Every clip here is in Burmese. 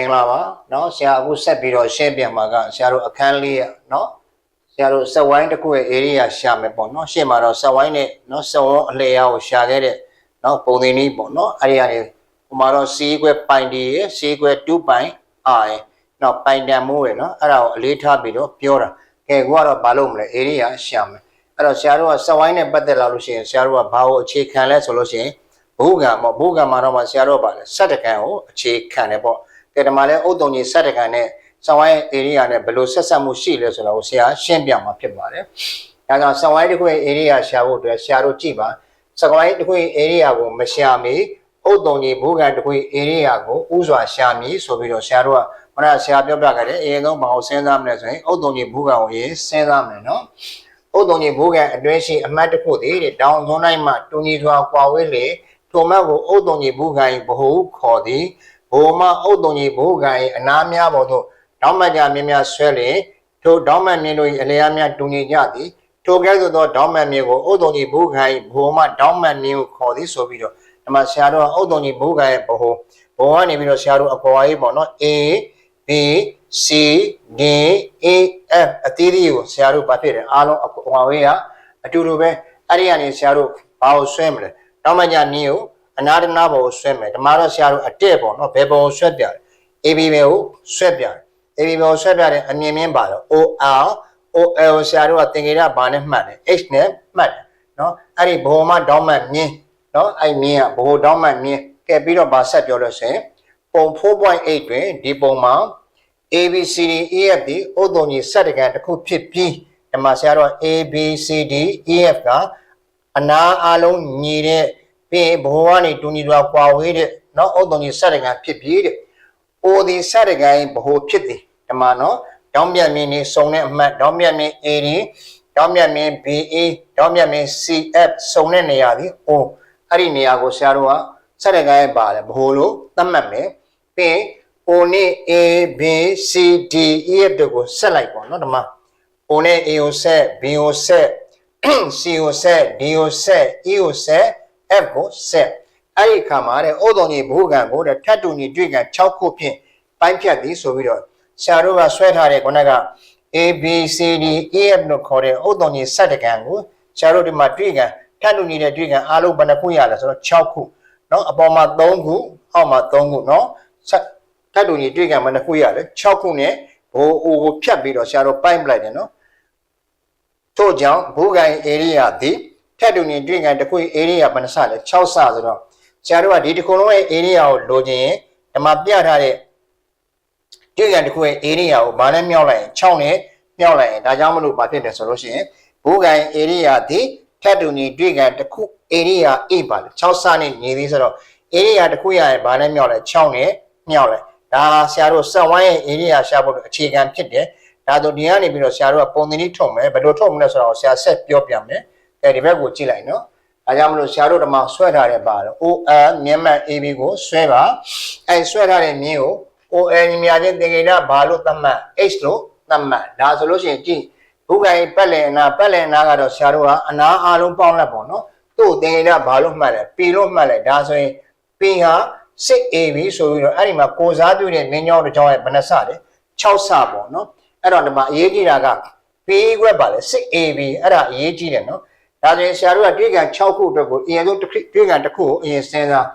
င်္ဂလာပါเนาะဆရာအခုဆက်ပြီးတော့ရှင်းပြမှာကဆရာတို့အခန်းလေးရเนาะဆရာတို့စက်ဝိုင်းတစ်ခုရဲ့ area ရှာမယ်ပေါ့เนาะရှင်းမှာတော့စက်ဝိုင်းနဲ့เนาะစက်ဝိုင်းအလျာကိုရှာခဲ့တဲ့เนาะပုံသင်နည်းပေါ့เนาะအဲ့ဒီကနေဟိုမှာတော့ C ခွဲပိုင်ဒီရယ် C ခွဲ2ပိုင် R ရယ်เนาะပိုင်တန်မိုးရယ်เนาะအဲ့ဒါကိုအလေးထားပြီးတော့ပြောတာကဲကိုကတော့ဘာလုပ်မလဲ area ရှာမယ်အဲ့တော့ဆရာတို့ကစက်ဝိုင်းနဲ့ပတ်သက်လာလို့ရှိရင်ဆရာတို့ကဘာကိုအခြေခံလဲဆိုလို့ရှိရင်ဘုကံပေါ့ဘုကံမှာတော့မှဆရာတို့ကပါလဲစက်တကံကိုအခြေခံတယ်ပေါ့ ကဲဒီမှာလဲအုတ်တုံကြီးစက်တကန်နဲ့ဆောင်းဝိုင်း area နဲ့ဘယ်လိုဆက်ဆက်မှုရှိလဲဆိုတော့ဆရာရှင်းပြမှာဖြစ်ပါတယ်။ဒါကြောင့်ဆောင်းဝိုင်းတစ်ခုရဲ့ area ရှာဖို့အတွက်ဆရာတို့ကြည့်ပါ။ဆောင်းဝိုင်းတစ်ခုရဲ့ area ကိုမရှာမီအုတ်တုံကြီးဘိုးကန်တစ်ခုရဲ့ area ကိုဥစွာရှာမီဆိုပြီးတော့ဆရာတို့ကမနာဆရာပြောပြခဲ့တယ်အရင်ဆုံးမအောင်စဉ်းစားမလဲဆိုရင်အုတ်တုံကြီးဘိုးကန်ကိုရေးစဉ်းစားမယ်နော်။အုတ်တုံကြီးဘိုးကန်အတွင်းရှိအမတ်တစ်ခုတည်းတဲ့တောင်သွန်းတိုင်းမှာတူညီစွာကွာဝေးလေထိုမတ်ကိုအုတ်တုံကြီးဘိုးကန်ဘဟုခေါ်သည် ဘုံမအုတ်တုံကြီးဘိုးကံ၏အနာများပေါ်သို့တောင်းမကြမြင်းများဆွဲလေထိုတောင်းမမြင်းတို့၏အလျားများတူညီကြသည်ထိုကဲ့သို့သောတောင်းမမြင်းကိုအုတ်တုံကြီးဘိုးကံ၏ဘုံမတောင်းမမြင်းကိုခေါ်သည်ဆိုပြီးတော့ဒီမှာဆရာတော်ကအုတ်တုံကြီးဘိုးကံရဲ့ဘဟုဘုံကနေပြီးတော့ဆရာတော်အပေါ်အရေးပေါ့နော် A B C D E F အသီးသီးကိုဆရာတို့ဗတ်ဖြစ်တယ်အားလုံးအပေါ်အရေးကအတူတူပဲအဲ့ဒီကနေဆရာတို့ဘာကိုဆွဲမလဲတောင်းမကြနည်းကို အနာတနာဘောကိုဆွဲမယ်ဓမ္မတော့ဆရာတို့အတက်ပေါ့နော်ဘယ်ဘောကိုဆွဲပြတယ် AB ဘယ်ကိုဆွဲပြတယ် AB ဘယ်ကိုဆွဲပြတယ်အမြင်မြင်ပါတော့ OR OL ကိုဆရာတို့ကသင်္ကေတဘာနဲ့မှတ်တယ် H နဲ့မှတ်တယ်နော်အဲ့ဒီဘောမတောင်းမှတ်မြင်နော်အဲ့မြင်ကဘောတောင်းမှတ်မြင်ကဲပြီးတော့ဗာဆက်ပြောလို့ဆိုရင်ပုံ4.8တွင်ဒီပုံမှာ ABCD EF ဒီဥဒ္ဒုံကြီးစက်တကန်တစ်ခုဖြစ်ပြီးဓမ္မဆရာတို့ ABCD EF ကအနာအလုံးညီတဲ့ ပြီးရင်ဘဝကနေတူညီတော်ကွာဝေးတဲ့နော်ဥဒ္ဒုံကြီးစရကံဖြစ်ပြီးတဲ့အိုဒီစရကံဘဝဖြစ်တယ်ဓမ္မနော်တောင်းမြတ်မင်းနေစုံတဲ့အမှတ်တောင်းမြတ်မင်း AD တောင်းမြတ်မင်း BA တောင်းမြတ်မင်း CF စုံတဲ့နေရာဒီအိုအဲ့ဒီနေရာကိုဆရာတို့ကစရကံရဲ့ပါတယ်ဘဝလို့သတ်မှတ်မယ်ပြီးရင် O နဲ့ A B C D E F တို့ကိုဆက်လိုက်ပေါ့နော်ဓမ္မ O နဲ့ A ကိုဆက် B ကိုဆက် C ကိုဆက် D ကိုဆက် E ကိုဆက် F ကိုဆက်အဲ့ဒီအခါမှာတဲ့ဩတော်ကြီးဘုကံကိုတဲ့ထတ်တူကြီးတွေ့ကံ6ခုဖြင့်ပိုင်းဖြတ်သည်ဆိုပြီးတော့ဆရာတို့ကဆွဲထားတဲ့ခုနက A B C D E F လို့ခေါ်တဲ့ဩတော်ကြီးစက်တကံကိုဆရာတို့ဒီမှာတွေ့ကံထတ်တူကြီးတဲ့တွေ့ကံအားလုံးဘယ်နှခုရလဲဆိုတော့6ခုเนาะအပေါ်မှာ3ခုအောက်မှာ3ခုเนาะဆက်ထတ်တူကြီးတွေ့ကံဘယ်နှခုရလဲ6ခုနဲ့ဘိုးအိုကိုဖြတ်ပြီးတော့ဆရာတို့ပိုင်းပလိုက်တယ်เนาะထို့ကြောင့်ဘုကံ area သည် ထက်တူနေတွေ့ကန်တစ်ခု area ဘယ်နှဆလဲ6ဆဆိုတော့ဆရာတို့ကဒီတစ်ခုလုံးရဲ့ area ကိုလိုချင်ရင်ဒီမှာပြထားတဲ့တွေ့ကန်တစ်ခုရဲ့ area ကိုဘာနဲ့မြောက်လိုက်ရင်6နဲ့မြောက်လိုက်ရင်ဒါကြောင့်မလို့ဘာဖြစ်တယ်ဆိုလို့ရှိရင်ဘိုးကန် area ဒီထက်တူနေတွေ့ကန်တစ်ခု area A ပါလေ6ဆနဲ့ညီသေးဆိုတော့ area တစ်ခုရရင်ဘာနဲ့မြောက်လဲ6နဲ့မြောက်လိုက်ဒါဆရာတို့စက်ဝိုင်းရဲ့ area ရှာဖို့အခြေခံဖြစ်တယ်ဒါတို့ဒီကနေပြီးတော့ဆရာတို့ကပုံသင်ကြီးထုတ်မယ်ဘယ်လိုထုတ်မလဲဆိုတော့ဆရာဆက်ပြောပြမယ် အဲဒီဘက်ကိုကြည့်လိုက်နော်အဲကြောင့်မလို့ဆရာတို့ဓမ္မဆွဲထားတဲ့ပါတော့ OL မြန်မာ AB ကိုဆွဲပါအဲဆွဲထားတဲ့မြင်းကို OL မြာချင်းသင်္ကေတဘာလို့သတ်မှတ် H လို့သတ်မှတ်ဒါဆိုလို့ရှိရင်ကြည့်ဘုခိုင်ပတ်လည်အနာပတ်လည်အနာကတော့ဆရာတို့ကအနာအားလုံးပေါင်းလိုက်ပေါ့နော်သူ့သင်္ကေတဘာလို့မှတ်လဲ P လို့မှတ်လိုက်ဒါဆိုရင် P ဟာစစ် AB ဆိုပြီးတော့အဲ့ဒီမှာကိုစားပြုတဲ့မင်းကြောင်းတစ်ကြောင်းရဲ့ဘယ်နှစလဲ6ဆပေါ့နော်အဲ့တော့ဒီမှာအရေးကြီးတာက P ခွက်ပါလေစစ် AB အဲ့ဒါအရေးကြီးတယ်နော် ဒါဆိုရင်ဆရာတို့ကတွေ့ကန်6ခုအတွက်ကိုအရင်ဆုံးတွေ့ကန်တစ်ခုကိုအရင်စဉ်းစား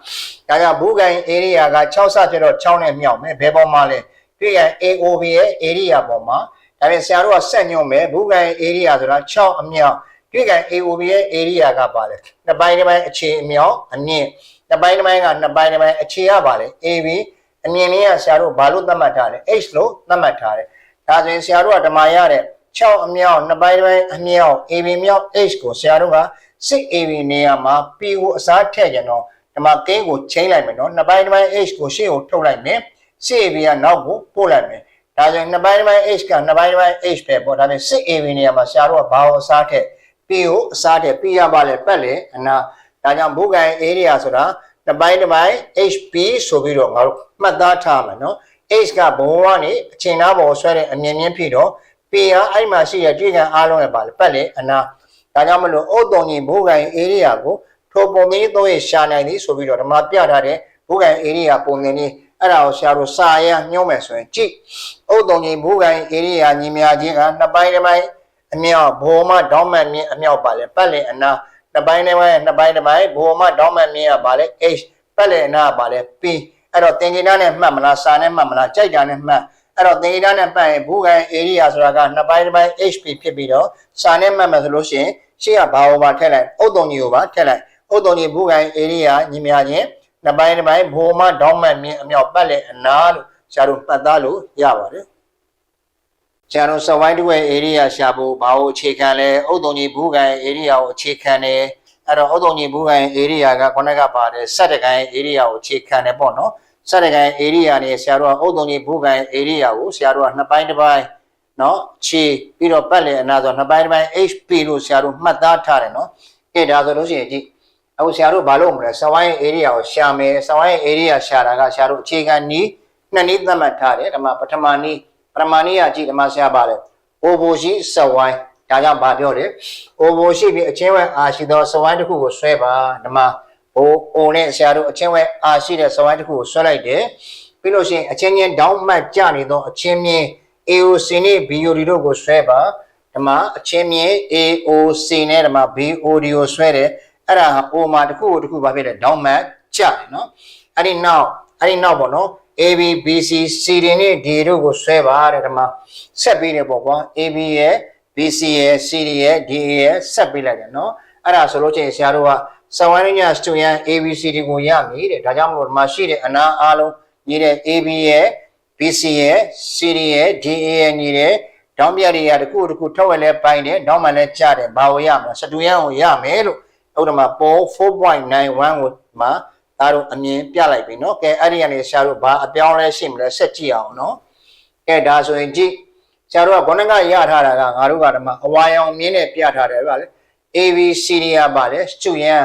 ဒါကြောင့်ဘူးကန် area က6ဆကျတော့6နဲ့မြောက်မယ်ဘယ်ပေါ်မှာလဲတွေ့ကန် AOB ရဲ့ area ပေါ်မှာဒါပြင်ဆရာတို့ကဆက်ညွှန်မယ်ဘူးကန် area ဆိုတာ6အမြောက်တွေ့ကန် AOB ရဲ့ area ကပါလေနှစ်ပိုင်းတစ်ပိုင်းအခြေအမြောက်အမြင့်နှစ်ပိုင်းတစ်ပိုင်းကနှစ်ပိုင်းတစ်ပိုင်းအခြေရပါလေ AB အမြင့်လေးကဆရာတို့ဘာလို့သတ်မှတ်ထားလဲ H လို့သတ်မှတ်ထားတယ်ဒါဆိုရင်ဆရာတို့ကဓမ္မရတဲ့ 6အမြောက်နှစ်ပိုင်းတစ်ပိုင်းအမြောက် AB မြောက် H ကိုဆရာတို့ကစစ် AB နေရာမှာ P ကိုအစားထည့်ကြတော့ဒီမှာကင်းကိုချိန်လိုက်မယ်နော်နှစ်ပိုင်းတစ်ပိုင်း H ကိုရှေ့ကိုထုတ်လိုက်မယ်စစ် AB ကနောက်ကိုပို့လိုက်မယ်ဒါဆိုရင်နှစ်ပိုင်းတစ်ပိုင်း H ကနှစ်ပိုင်းတစ်ပိုင်း H ပဲပေါ့ဒါနဲ့စစ် AB နေရာမှာဆရာတို့ကဘာကိုအစားထည့် P ကိုအစားထည့် P ရပါလေပတ်လေအနာဒါကြောင့်ဘုကန် area ဆိုတာတစ်ပိုင်းတစ်ပိုင်း HP ဆိုပြီးတော့ငါတို့မှတ်သားထားမယ်နော် H ကဘုံကနေအချိန်သားပေါ်ဆွဲတဲ့အမြင်မြင်ဖြစ်တော့ P ဟာအဲ့မှာရှိတဲ့တွေ့ကန်အားလုံးရဲ့ပါလေပတ်လေအနာဒါကြောင့်မလို့အုတ်တုံကြီးဘိုးကန် area ကိုထိုပုံသင်းသုံးရရှာနိုင်သည်ဆိုပြီးတော့ဓမ္မပြထားတဲ့ဘိုးကန် area ပုံသင်းကြီးအဲ့ဒါကိုဆရာတို့စာရညှိုးမယ်ဆိုရင်ကြည့်ဥတုံကြီးဘူကိုင်းဧရိယာညီမြချင်းကနှစ်ပိုင်းတစ်ပိုင်းအမြောက်ဘောမဒေါင်းမတ်မြင့်အမြောက်ပါလေပတ်လင်အနာနှစ်ပိုင်းတစ်ပိုင်းနှစ်ပိုင်းတစ်ပိုင်းဘောမဒေါင်းမတ်မြင့်ကပါလေ h ပတ်လင်အနာကပါလေ p အဲ့တော့သင်္ကေတနဲ့မှတ်မလားစာနဲ့မှတ်မလားကြိုက်တာနဲ့မှတ် အဲ့တော့သင်္ကေတနဲ့မှတ်ရင်ဘူကိုင်းဧရိယာဆိုတာကနှစ်ပိုင်းတစ်ပိုင်း hp ဖြစ်ပြီးတော့စာနဲ့မှတ်မယ်ဆိုလို့ရှိရင်ရှေ့ကဘာကိုပါထည့်လိုက်ဥတုံကြီးကိုပါထည့်လိုက်ဥတုံကြီးဘူကိုင်းဧရိယာညီမြချင်းနှစ်ပိုင်းတစ်ပိုင်းဘိုမဒေါင်းမတ်မြင့်အမြောက်ပတ်လေအနာလို့ဆရာတို့ပတ်သားလို့ရပါတယ်ဆရာတို့စဝိုင်းတွဲ area ရှာဖို့ဘာကိုအခြေခံလဲဥတုံကြီးဘူးကန် area ကိုအခြေခံတယ်အဲ့တော့ဥတုံကြီးဘူးကန် area ကခုနကပါတယ်စက်တကန် area ကိုအခြေခံတယ်ပေါ့နော် စက်တကန် area နေဆရာတို့ကဥတုံကြီးဘူးကန် area ကိုဆရာတို့ကနှစ်ပိုင်းတစ်ပိုင်းနော်ခြေပြီးတော့ပတ်လေအနာဆိုနှစ်ပိုင်းတစ်ပိုင်း HP လို့ဆရာတို့မှတ်သားထားတယ်နော်ကဲဒါဆိုလို့ရှိရင်ကြည့်အခုဆရာတို့ဘာလို့မလဲစဝိုင်း area ကိုရှာမယ်စဝိုင်း area ရှာတာကဆရာတို့အခြေခံနီးနှစ်နည်းသတ်မှတ်ထားတယ်ဓမ္မပထမနီးပထမနီးကကြည့်ဓမ္မဆရာပါလဲအိုဘိုရှိစဝိုင်းဒါကြောင့်ဗာပြောတယ်အိုဘိုရှိပြီးအချင်းဝဲအာရှိသောစဝိုင်းတစ်ခုကိုဆွဲပါဓမ္မ ဟိုအိုနဲ့ဆရာတို့အချင်းဝဲအာရှိတဲ့စဝိုင်းတစ်ခုကိုဆွဲလိုက်တယ်ပြီးလို့ရှိရင်အချင်းချင်းဒေါင်းမှတ်ကြနေသောအချင်းမြင် AOC နဲ့ BOD တို့ကိုဆွဲပါဓမ္မအချင်းမြင် AOC နဲ့ဓမ္မ BOD ကိုဆွဲတယ်အဲ့ဒါဟာ O မှာတစ်ခုကိုတစ်ခုဘာဖြစ်လဲဒေါင်းမှတ်ကြတယ်နော်အဲ့ဒီနောက်အဲ့ဒီနောက်ပေါ့နော် AB BC CD နဲ့ D တို့ကိုဆွဲပါတဲ့ဓမ္မဆက်ပြီးတယ်ပေါ့ကွာ AB ရဲ့ BC ရဲ့ CD ရဲ့ DA ရဲ့ဆက်ပြီးလိုက်တယ်နော်အဲ့ဒါဆိုလို့ချင်းဆရာတို့က စဝိုင်းညစတူယန် ABCD ကိုရမည်တဲ့ဒါကြောင့်မလို့ဒီမှာရှိတဲ့အနာအားလုံးညီတဲ့ AB ရဲ့ BC ရဲ့ CD ရဲ့ DA ရဲ့ညီတဲ့ဒေါင်းပြတွေကတခုတခုထောက်ဝဲလဲပိုင်းတယ်ဒေါင်းမှလည်းကြားတယ်ဘာဝရမလဲစတူယန်ကိုရမယ်လို့ဥဒ္ဓမှာပေါ်4.91ကိုမှာဒါတို့အမြင်ပြလိုက်ပြီเนาะကဲအဲ့ဒီကနေဆရာတို့ဘာအပြောင်းလဲရှိမလဲဆက်ကြည့်အောင်เนาะကဲဒါဆိုရင်ကြည့်ဆရာတို့ကခေါင်းကရထားတာကငါတို့ကဓမ္မအဝါရောင်မြင်းနဲ့ပြထားတယ်ဗျာလေ ABCD ကပါလေစတူယန်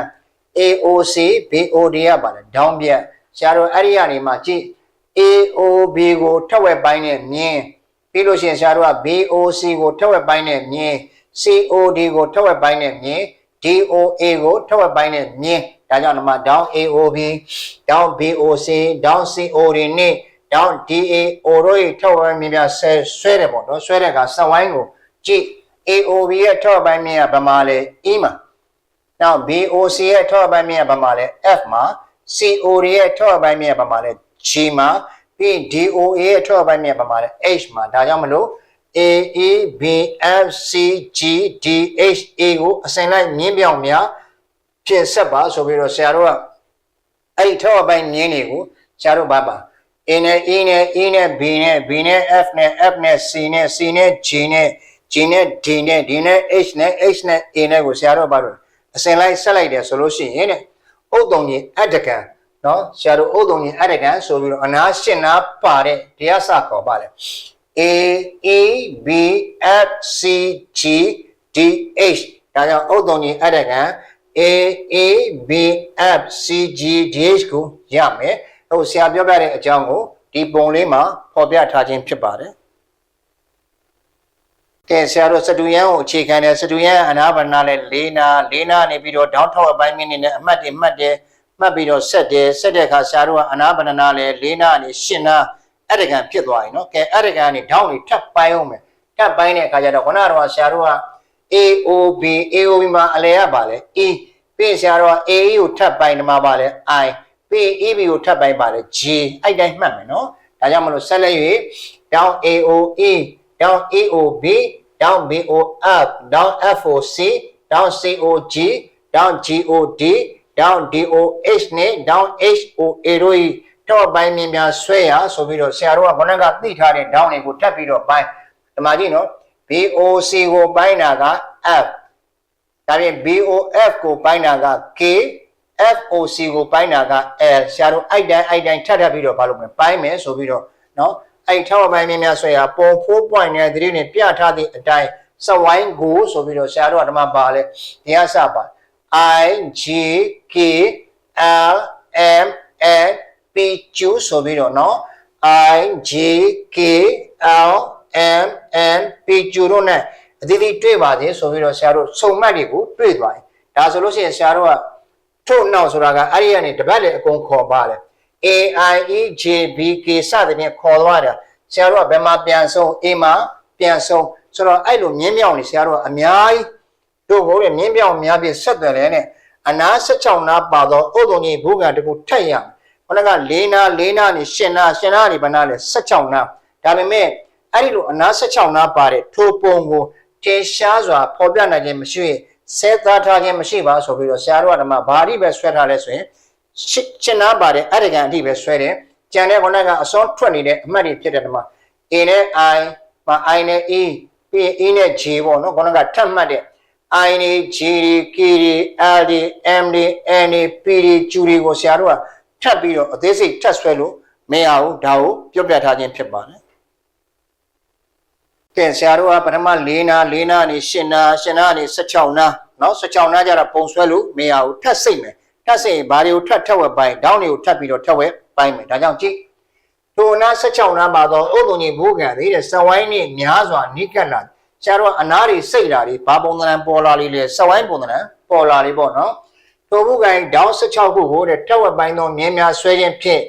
AOC BOD ကပါလေဒေါင်းပြက်ဆရာတို့အဲ့ဒီကနေမှကြည့် AOB ကိုထက်ဝက်ပိုင်းနဲ့မြင်းပြီးလို့ရှိရင်ဆရာတို့က BOC ကိုထက်ဝက်ပိုင်းနဲ့မြင်း COD ကိုထက်ဝက်ပိုင်းနဲ့မြင်း DOA ကိုထက်ဝက်ပိုင်းနဲ့မြင်းဒါကြောင့်ဒီမှာ down AOB down BOC down COD နဲ့ down DAO တို့ရဲ့ထက်ဝက်မြင်းများဆဲဆွဲတယ်ပေါ့နော်ဆွဲတဲ့အခါစက်ဝိုင်းကိုကြည့် AOB ရဲ့ထက်ဝက်ပိုင်းမြင်းကဘာမှလဲ E မှာ now BOC ရဲ့ထက်ဝက်ပိုင်းမြင်းကဘာမှလဲ F မှာ COD ရဲ့ထက်ဝက်ပိုင်းမြင်းကဘာမှလဲ G မှာပြီး DOA ရဲ့ထက်ဝက်ပိုင်းမြင်းကဘာမှလဲ H မှာဒါကြောင့်မလို့ A E B F C G D H A ကိုအစဉ်လိုက်မြင်းပြောင်များပြင်ဆက်ပါဆိုပြီးတော့ဆရာတို့ကအဲ့ဒီထောက်အပိုင်းမြင်းတွေကိုဆရာတို့ဘာပါ A နဲ့ E နဲ့ E နဲ့ B နဲ့ B နဲ့ F နဲ့ F နဲ့ C နဲ့ C နဲ့ G နဲ့ G နဲ့ D နဲ့ D နဲ့ H နဲ့ H နဲ့ A နဲ့ကိုဆရာတို့ဘာလို့ အစဉ်လိုက်ဆက်လိုက်တယ်ဆိုလို့ရှိရင်တဲ့ဥဒ္တုံကြီးအတ္တကံနော်ဆရာတို့ဥဒ္တုံကြီးအတ္တကံဆိုပြီးတော့အနာရှင်းနာပါတဲ့တရားစခေါ်ပါလေ A E B F C G D H ဒါကြောင့်ဥဒ္ဒုံကြီးအဲ့ဒါက A A B F C G D H ကိုရမယ်။ဟိုဆရာပြောပြတဲ့အကြောင်းကိုဒီပုံလေးမှာဖော်ပြထားခြင်းဖြစ်ပါတယ်။ ကဲဆရာတို့စတူယန်ကိုအခြေခံတယ်စတူယန်အနာဘာနာလဲ၄နာ၄နာနေပြီးတော့ဒေါင်းထောက်အပိုင်းမင်းနေနဲ့အမှတ်တွေမှတ်တယ်မှတ်ပြီးတော့ဆက်တယ်ဆက်တဲ့အခါဆရာတို့ကအနာဘာနာလဲ၄နာနေ၈နာအဲ့ဒါကံဖြစ်သွားပြီနော်ကဲအဲ့ဒါကံနေဒေါင်းတွေထပ်ပိုင်းအောင်မယ်ထပ်ပိုင်းတဲ့အခါကျတော့ခုနကတော့ဆရာတို့က AOB AOB မှာအလဲရပါလဲ E ပြီးဆရာတို့က AE ကိုထပ်ပိုင်းဒီမှာပါလဲ I ပြီး EB ကိုထပ်ပိုင်းပါလဲ G အဲ့တိုင်းမှတ်မယ်နော်ဒါကြောင့်မလို့ဆက်လက်၍ down AOE down AOB down BOF down FOC down COG down GOD down DOH နဲ့ down HOA တို့ဤတော့ပိုင်းမြင်များဆွဲရဆိုပြီးတော့ဆရာတို့ကခုနကသိထားတဲ့ down တွေကိုထပ်ပြီးတော့ပိုင်းဒီမှာကြည့်နော် BOC ကိုပိုင်းတာက F ဒါပြင် BOF ကိုပိုင်းတာက K FOC ကိုပိုင်းတာက L ဆရာတို့အိုက်တိုင်းအိုက်တိုင်းထပ်ထပ်ပြီးတော့ဘာလုပ်မလဲပိုင်းမယ်ဆိုပြီးတော့เนาะ အဲ့ထောက်ပိုင်းမြင်များဆွဲရပုံ4.9နဲ့3နဲ့ပြထားသည့်အတိုင်းစဝိုင်းကိုဆိုပြီးတော့ဆရာတို့ကဓမ္မပါလဲတရားစပါ I G K L M N P Q ဆိုပြီးတော့เนาะ I G K L M N P Q တို့ ਨੇ အသီးသီးတွေ့ပါသေးဆိုပြီးတော့ဆရာတို့စုံမှတ်တွေကိုတွေ့သွားတယ်ဒါဆိုလို့ရှိရင်ဆရာတို့ကထို့နောက်ဆိုတာကအဲ့ဒီကနေတပတ်လေအကုန်ခေါ်ပါလေ AIEJBK စသဖြင့်ခေါ်သွားတာဆရာတို့ကဘယ်မှာပြန်ဆုံး A မှာပြန်ဆုံးဆိုတော့အဲ့လိုမြင်းမြောင်နေဆရာတို့ကအများကြီးတို့ကိုလည်းမြင်းမြောင်များပြီးဆက်တယ်လေနဲ့အနာ16နာပါတော့ဥဒ္ဒုံကြီးဘုကံတကူထက်ရခုနက၄နာ၄နာနေရှင်နာရှင်နာနေဘနာလဲ16နာဒါပေမဲ့အဲ့ဒီလိုအနာ16နာပါတဲ့ထိုပုံကိုတင်ရှားစွာဖော်ပြနိုင်ခြင်းမရှိရင်စဲသားထားခြင်းမရှိပါဆိုပြီးတော့ဆရာတို့ကဓမ္မဘာတိပဲဆွဲထားလဲဆိုရင် ရှစ်ရှင်းနာပါတယ်အဲ့ဒီကန်အထိပဲဆွဲတယ်ကြံတဲ့ခုနကအစွန်းထွက်နေတဲ့အမှတ်တွေဖြစ်တဲ့ဒီမှာ A နဲ့ I မှာ I နဲ့ E ပြီးရင် E နဲ့ J ပေါ့နော်ခုနကထပ်မှတ်တဲ့ I နဲ့ J တွေ K တွေ L တွေ M တွေ N တွေ P တွေ Q တွေကိုဆရာတို့ကထပ်ပြီးတော့အသေးစိတ်ထပ်ဆွဲလို့မရဘူးဒါကိုပြောပြထားခြင်းဖြစ်ပါတယ်ကဲဆရာတို့ကပထမ၄နာ၄နာနေ၈နာ၈နာနေ16နာနော်16နာကြတော့ပုံဆွဲလို့မရဘူးထပ်စိတ်မယ် ထပ်စိန်ဘာတွေကိုထပ်ထက်ဝက်ပိုင်းဒေါင်းတွေကိုထပ်ပြီးတော့ထက်ဝက်ပိုင်းမယ်ဒါကြောင့်ကြည့်ထိုနာ16နာပါတော့ဥဒ္ဒုံကြီးဘိုးကံသေးတဲ့စဝိုင်းနဲ့များစွာနိကတ်လာဆရာတို့ကအနာတွေစိတ်ဓာတ်တွေဘာပုံသဏ္ဍာန်ပေါ်လာလေးလဲစဝိုင်းပုံသဏ္ဍာန်ပေါ်လာလေးပေါ့နော်ထိုဘုကံဒေါင်း16ခုကိုတဲ့ထက်ဝက်ပိုင်းသောမြင်းများဆွဲခြင်းဖြင့်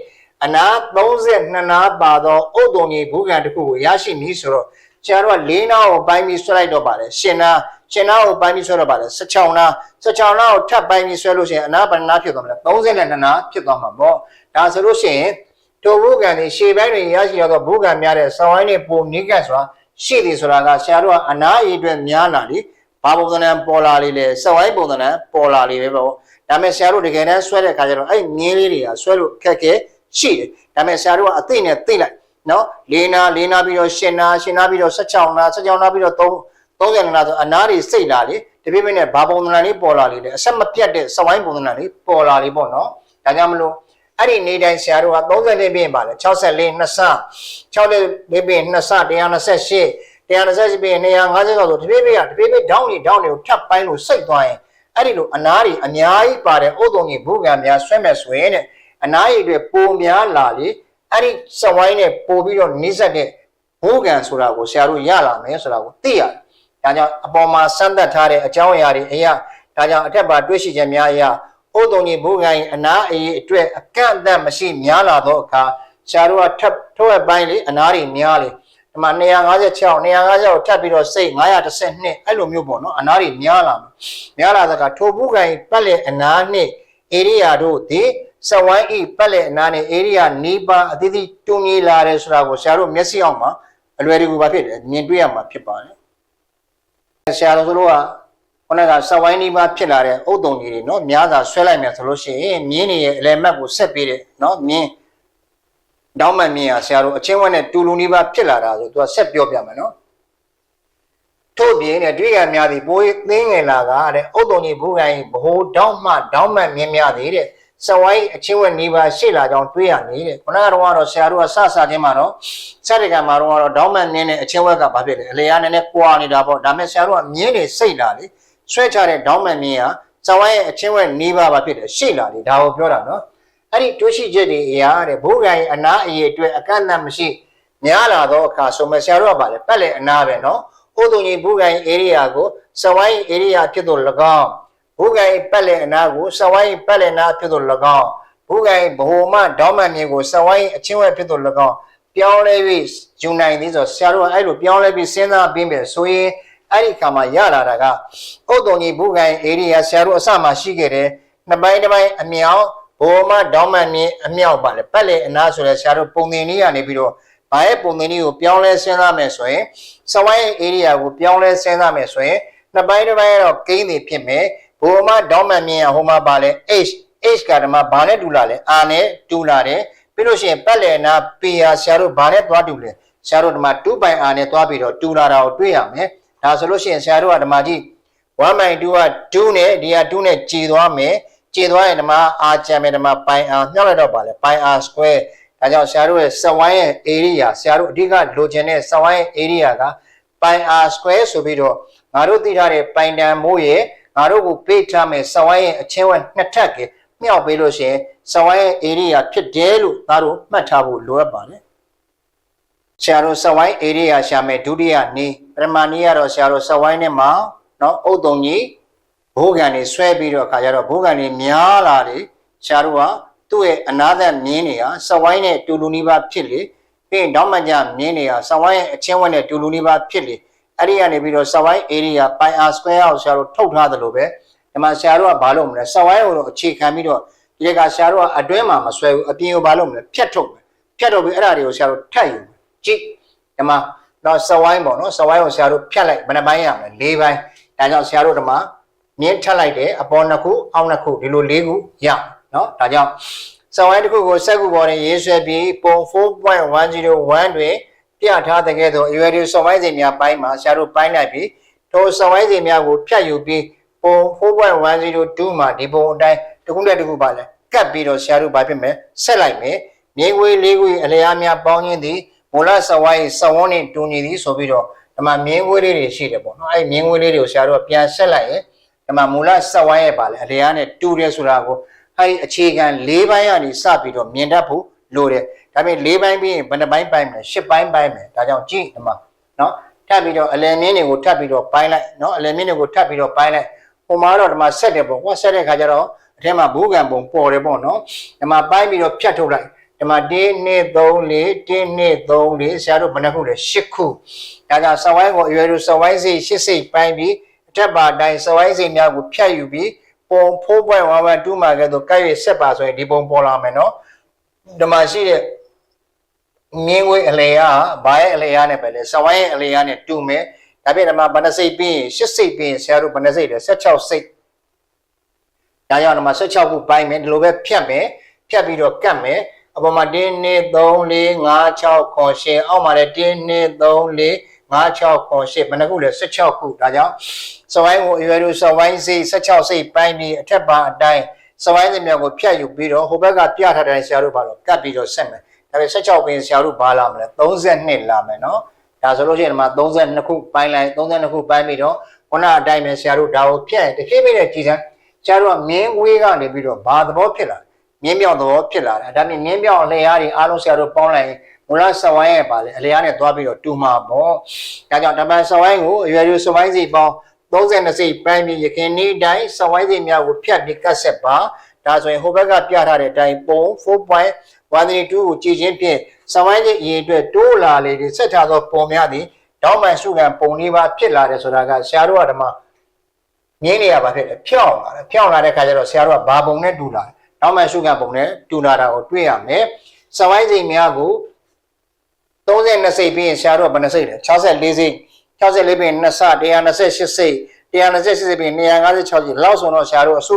အနာ32နာပါတော့ဥဒ္ဒုံကြီးဘုကံတစ်ခုကိုရရှိမည်ဆိုတော့ဆရာတို့က၄နာကိုပိုင်းပြီးဆွဲလိုက်တော့ပါတယ်ရှင်နာ ရှင်နာကိုပိုင်းပြီးဆွဲတော့ပါတယ်16နာ16နာကိုထပ်ပိုင်းပြီးဆွဲလို့ရှိရင်အနာဘယ်နာဖြစ်သွားမလဲ32နာဖြစ်သွားမှာပေါ့ဒါဆိုလို့ရှိရင်ထိုဘုကံတွေရှေ့ပိုင်းတွေရရှိရတော့ဘုကံများတဲ့ဆောင်းဝိုင်းတွေပုံနိကတ်ဆိုတာရှိသည်ဆိုတာကဆရာတို့ကအနာအရေးအတွက်များလာလေဘာပုံသဏ္ဍာန်ပေါ်လာလေးလဲဆောင်းဝိုင်းပုံသဏ္ဍာန်ပေါ်လာလေးပဲပေါ့ဒါပေမဲ့ဆရာတို့တကယ်တမ်းဆွဲတဲ့အခါကျတော့အဲ့မြင်းလေးတွေကဆွဲလို့အခက်အခဲရှိတယ်ဒါပေမဲ့ဆရာတို့ကအသိနဲ့သိလိုက်နော်၄နာ၄နာပြီးတော့၈နာ၈နာပြီးတော့16နာ16နာပြီးတော့ 3 30နာဆိုအနာတွေစိတ်လာလေတပြည့်ပြည့်နဲ့ဘာပုံသဏ္ဍာန်လေးပေါ်လာလေးလေအဆက်မပြတ်တဲ့စဝိုင်းပုံသဏ္ဍာန်လေးပေါ်လာလေးပေါ့နော်ဒါကြောင့်မလို့အဲ့ဒီနေတိုင်းဆရာတို့က30လေးပြင်းပါလေ64 2ဆ6လေးပြင်း2ဆ128 128ပြင်း250ဆိုတပြည့်ပြည့်ကတပြည့်ပြည့်ဒေါင်းနေဒေါင်းတွေကိုထပ်ပိုင်းလို့စိတ်သွားရင်အဲ့ဒီလိုအနာတွေအများကြီးပါတဲ့ဥဒ္ဒုံကြီးဘုကံများဆွဲမဲ့ဆိုရင်တဲ့အနာရည်တွေပိုများလာလေအဲ့ဒီစဝိုင်းနဲ့ပိုပြီးတော့နိစက်တဲ့ဘုကံဆိုတာကိုဆရာတို့ရလာမယ်ဆိုတာကိုသိရတယ်။ ဒါကြောင့်အပေါ်မှာစမ်းသပ်ထားတဲ့အကြောင်းအရာတွေအရာဒါကြောင့်အထက်ပါတွေးရှိချက်များအရာဥဒုံကြီးဘုရားအနာအေးအတွက်အကန့်အသတ်မရှိများလာသောအခါဆရာတို့ကထပ်ထိုးအပိုင်းလေးအနာတွေများလေဒီမှာ256 256ကိုထပ်ပြီးတော့စိတ်912အဲ့လိုမျိုးပေါ့နော်အနာတွေများလာမယ်များလာတဲ့အခါထိုဘုရားပတ်လေအနာနှင့်ဧရိယာတို့ဒီစဝိုင်းဤပတ်လေအနာနဲ့ဧရိယာနီးပါအသီးသီးတွန်းကြီးလာတယ်ဆိုတာကိုဆရာတို့မျက်စိအောင်မှာအလွယ်တကူပါဖြစ်တယ်မြင်တွေ့ရမှာဖြစ်ပါတယ် ဆရာတော်တို့ကခုနကစဝိုင်းနီးပါဖြစ်လာတဲ့အုတ်တုံကြီးတွေနော်များစွာဆွဲလိုက်မယ်ဆိုလို့ရှိရင်မြင်းနေရဲ့အလယ်မက်ကိုဆက်ပြီးတဲ့နော်မြင်းတောင်းမှန်မြင်းဟာဆရာတို့အချင်းဝက်နဲ့တူလူနီးပါဖြစ်လာတာဆိုသူကဆက်ပြောပြမယ်နော်ထို့ပြင်နဲ့တွေ့ရများသည်ပိုးသင်းငယ်လာကတဲ့အုတ်တုံကြီးဘူးကိုင်းဘိုးတောင်းမှတောင်းမှန်မြင်းများသည်တဲ့ စဝိုင်းအချင်းဝက်နီးပါရှေ့လာကြောင်းတွေးရနေတဲ့ခုနကတော့ကတော့ဆရာတို့ကစစချင်းမှာတော့စတဲ့ကံမှာတော့ကတော့တောင်းမှန်မြင်းနဲ့အချင်းဝက်ကဘာဖြစ်လဲအလေအားနည်းနည်းကွာနေတာပေါ့ဒါပေမဲ့ဆရာတို့ကမြင်းနေစိတ်လာလေဆွဲချတဲ့တောင်းမှန်မြင်းဟာစဝိုင်းရဲ့အချင်းဝက်နီးပါဘာဖြစ်လဲရှေ့လာလေဒါကိုပြောတာနော်အဲ့ဒီတွေးရှိချက်တွေအရာတဲ့ဘိုးကိုင်းအနာအရေးအတွက်အကန့်အသတ်မရှိများလာတော့အခါဆိုမဲ့ဆရာတို့ကပါလေပတ်လေအနာပဲနော်ဥဒုံကြီးဘိုးကိုင်း area ကိုစဝိုင်း area ဖြစ်တော့၎င်း ဘုဂိုင်ပတ်လည်အနာကိုစဝိုင်းပတ်လည်နာဖြစ်သို့၎င်းဘုဂိုင်ဘ ਹੁ မဒေါမန်မြေကိုစဝိုင်းအချင်းဝဲဖြစ်သို့၎င်းပြောင်းလဲပြီးယူနိုင်သည်ဆိုဆရာတို့ကအဲ့လိုပြောင်းလဲပြီးစဉ်းစားပြီးမယ်ဆိုရင်အဲ့ဒီခါမှာရလာတာကဥဒ္ဒုံကြီးဘုဂိုင်ဧရိယာဆရာတို့အစမှရှိခဲ့တယ်နှစ်ပိုင်းတစ်ပိုင်းအမြောက်ဘ ਹੁ မဒေါမန်မြေအမြောက်ပါလေပတ်လည်အနာဆိုလဲဆရာတို့ပုံသင်နည်းကနေပြီးတော့ဘာရဲ့ပုံသင်နည်းကိုပြောင်းလဲစဉ်းစားမယ်ဆိုရင်စဝိုင်းဧရိယာကိုပြောင်းလဲစဉ်းစားမယ်ဆိုရင်နှစ်ပိုင်းတစ်ပိုင်းတော့ကိန်းနေဖြစ်မယ် ဘိုမဒေါမန်မြင်ဟိုမှာပါလဲ h h ကဓမ္မဘာနဲ့တူလာလဲ r နဲ့တူလာတယ်ပြီးလို့ရှိရင်ပတ်လည်နာ p ဟာဆရာတို့ဘာနဲ့သွားတူလဲဆရာတို့ဓမ္မ2ပိုင် r နဲ့သွားပြီးတော့တူလာတာကိုတွေ့ရမယ်ဒါဆိုလို့ရှိရင်ဆရာတို့ကဓမ္မကြီး1 by 2က2နဲ့ဒီက2နဲ့ကြည်သွားမယ်ကြည်သွားရင်ဓမ္မ r ကျန်မယ်ဓမ္မပိုင် r ညှောက်လိုက်တော့ပါလဲပိုင် r square ဒါကြောင့်ဆရာတို့ရဲ့စဝိုင်းရဲ့ area ဆရာတို့အဓိကလိုချင်တဲ့စဝိုင်းရဲ့ area ကပိုင် r square ဆိုပြီးတော့ငါတို့သိထားတဲ့ပိုင်တန်မိုးရဲ့ ငါတို့ကိုပေးထားမယ်စဝိုင်းရဲ့အချင်းဝဲနှစ်ထပ်ကေမြောက်ပေးလို့ရှိရင်စဝိုင်းရဲ့ area ဖြစ်တယ်လို့ငါတို့မှတ်ထားဖို့လိုအပ်ပါတယ်ဆရာတော်စဝိုင်း area ရှာမယ်ဒုတိယနေ့ပရမဏီကတော့ဆရာတော်စဝိုင်းနဲ့မှာနော်အုတ်တုံကြီးဘိုးကံတွေဆွဲပြီးတော့ခါကြတော့ဘိုးကံတွေများလာတယ်ဆရာတော်ကသူ့ရဲ့အနာသက်မြင်းတွေကစဝိုင်းနဲ့တူလူနီးပါးဖြစ်လေပြီးရင်နောက်မှကြမြင်းတွေကစဝိုင်းရဲ့အချင်းဝဲနဲ့တူလူနီးပါးဖြစ်လေ အဲ့ဒီကနေပြီးတော့စဝိုင်း area pi r square ကိုဆရာတို့ထုတ်ထားသလိုပဲဒီမှာဆရာတို့ကဘာလုပ်မလဲစဝိုင်းကိုတော့အခြေခံပြီးတော့ဒီကဆရာတို့ကအတွင်းမှာမဆွဲဘူးအပြင်ကိုဘာလုပ်မလဲဖြတ်ထုတ်မယ်ဖြတ်ထုတ်ပြီးအဲ့ဒါတွေကိုဆရာတို့ထပ်ယူမယ်ကြည့်ဒီမှာတော့စဝိုင်းပေါ့နော်စဝိုင်းကိုဆရာတို့ဖြတ်လိုက်ဘယ်နှပိုင်းရမလဲ၄ပိုင်းဒါကြောင့်ဆရာတို့ဒီမှာမြင်းထပ်လိုက်တယ်အပေါ်နှစ်ခုအောက်နှစ်ခုဒီလို၄ခုရနော်ဒါကြောင့်စဝိုင်းတစ်ခုကိုစက်ကူပေါ်နဲ့ရေးဆွဲပြီးပုံ4.101တွင် ပြထားတဲ့ကဲ့သို့အရွယ်တွေစဝိုင်းစဉ်များပိုင်းမှာဆရာတို့ပိုင်းလိုက်ပြီးထိုစဝိုင်းစဉ်များကိုဖြတ်ယူပြီးပုံ4.102မှာဒီပုံအတိုင်းတစ်ခုနဲ့တစ်ခုပါလဲကတ်ပြီးတော့ဆရာတို့ဘာဖြစ်မလဲဆက်လိုက်မယ်မြေခွေးလေးခွေးအလျားများပေါင်းခြင်းသည်မူလစဝိုင်းစဝန်းနဲ့တူညီသည်ဆိုပြီးတော့ဒီမှာမြင်းခွေးလေးတွေရှိတယ်ပေါ့နော်အဲ့မြင်းခွေးလေးတွေကိုဆရာတို့ကပြန်ဆက်လိုက်ရင်ဒီမှာမူလစဝိုင်းရဲ့ပါလဲအလျားနဲ့တူတယ်ဆိုတာကိုအဲ့ဒီအခြေခံ၄ပိုင်းကနေစပြီးတော့မြင်တတ်ဖို့လိုတယ် ဒါပေမဲ့၄ပိုင်းပြီးရင်ဘယ်နှပိုင်းပိုင်းမလဲ၈ပိုင်းပိုင်းမယ်ဒါကြောင့်ကြည့်ဒီမှာနော်ထပ်ပြီးတော့အလယ်မြင်းတွေကိုထပ်ပြီးတော့ပိုင်းလိုက်နော်အလယ်မြင်းတွေကိုထပ်ပြီးတော့ပိုင်းလိုက်ဟိုမှာတော့ဒီမှာဆက်တယ်ပေါ့ဟောဆက်တဲ့ခါကျတော့အထက်မှာဘူးကံပုံပေါ်တယ်ပေါ့နော်ဒီမှာပိုင်းပြီးတော့ဖြတ်ထုတ်လိုက်ဒီမှာ1 2 3 4 1 2 3 4ဆရာတို့ဘယ်နှခုလဲ10ခုဒါကြောင့်စဝိုင်းကိုအရွယ်တို့စဝိုင်းစိတ်8စိတ်ပိုင်းပြီးအထက်ပါတိုင်းစဝိုင်းစိတ်များကိုဖြတ်ယူပြီးပုံ4.112မှာကဲတော့ကဲ့ရဆက်ပါဆိုရင်ဒီပုံပေါ်လာမယ်နော်ဒီမှာရှိတဲ့ မြင်းဝေးအလေရဘာရဲ့အလေရနဲ့ပဲလေစဝိုင်းရဲ့အလေရနဲ့တူမယ်ဒါပြင်ဒီမှာဘယ်နှစိတ်ပြီးရင်8စိတ်ပြီးရင်ဆရာတို့ဘယ်နှစိတ်လဲ16စိတ်ဒါကြောင့်ဒီမှာ16ခုပိုင်းမယ်ဒီလိုပဲဖြတ်မယ်ဖြတ်ပြီးတော့ကတ်မယ်အပေါ်မှာ1 2 3 4 5 6 9 10အောက်မှာလည်း1 2 3 4 5 6 9 10ဘယ်နှခုလဲ16ခုဒါကြောင့်စဝိုင်းကိုအရွယ်တို့စဝိုင်းစိတ်16စိတ်ပိုင်းပြီးအထက်ပါအတိုင်းစဝိုင်းစမြောက်ကိုဖြတ်ယူပြီးတော့ဟိုဘက်ကပြထားတဲ့ဆရာတို့ဘာလို့ကတ်ပြီးတော့ဆက်မယ် ဒါပေမဲ့16ပင်ဆရာတို့ဘာလာမလဲ32လာမယ်နော်ဒါဆိုလို့ရှိရင်ဒီမှာ32ခုပိုင်းလိုက်32ခုပိုင်းပြီးတော့ခုနအတိုင်းပဲဆရာတို့ဒါကိုဖြတ်ရင်တစ်ဖြည်းဖြည်းနဲ့ကြည်စမ်းဆရာတို့ကမြင်းဝေးကနေပြီးတော့ဘာသဘောဖြစ်လာမြင်းမြောက်သဘောဖြစ်လာတယ်ဒါပေမဲ့မြင်းမြောက်အလျားတွေအားလုံးဆရာတို့ပေါင်းလိုက်ရင်မူလစဝိုင်းရဲ့ပါလေအလျားနဲ့သွားပြီးတော့တူမှာပေါ့ဒါကြောင့်တပန်စဝိုင်းကိုအရွယ်ရွယ်စဝိုင်းစီပေါင်း32စိတ်ပိုင်းပြီးရခင်နေ့တိုင်းစဝိုင်းစီများကိုဖြတ်ပြီးကတ်ဆက်ပါဒါဆိုရင်ဟိုဘက်ကပြထားတဲ့အတိုင်းပုံ 4.132ကိုကြည်ချင်းဖြင့်စဝိုင်းစီအရေးအတွက်တိုးလာလေဒီဆက်ထားသောပုံများသည်တောင်းပန်စုကံပုံလေးပါဖြစ်လာတယ်ဆိုတာကဆရာတို့ကဓမ္မငင်းနေရပါဖြစ်တယ်ဖြောင်းလာတယ်ဖြောင်းလာတဲ့ခါကျတော့ဆရာတို့ကဘာပုံနဲ့တူလာတယ်နောက်မှရှုခံပုံနဲ့တူလာတာကိုတွေ့ရမယ်။စဝိုင်းစိတ်များကို32စိတ်ပြီးရင်ဆရာတို့ကဘယ်နှစိတ်လဲ64စိတ်64ပြီးရင်2ဆ128စိတ်128စိတ်ပြီးရင်256စိတ်လောက်ဆိုတော့ဆရာတို့အစု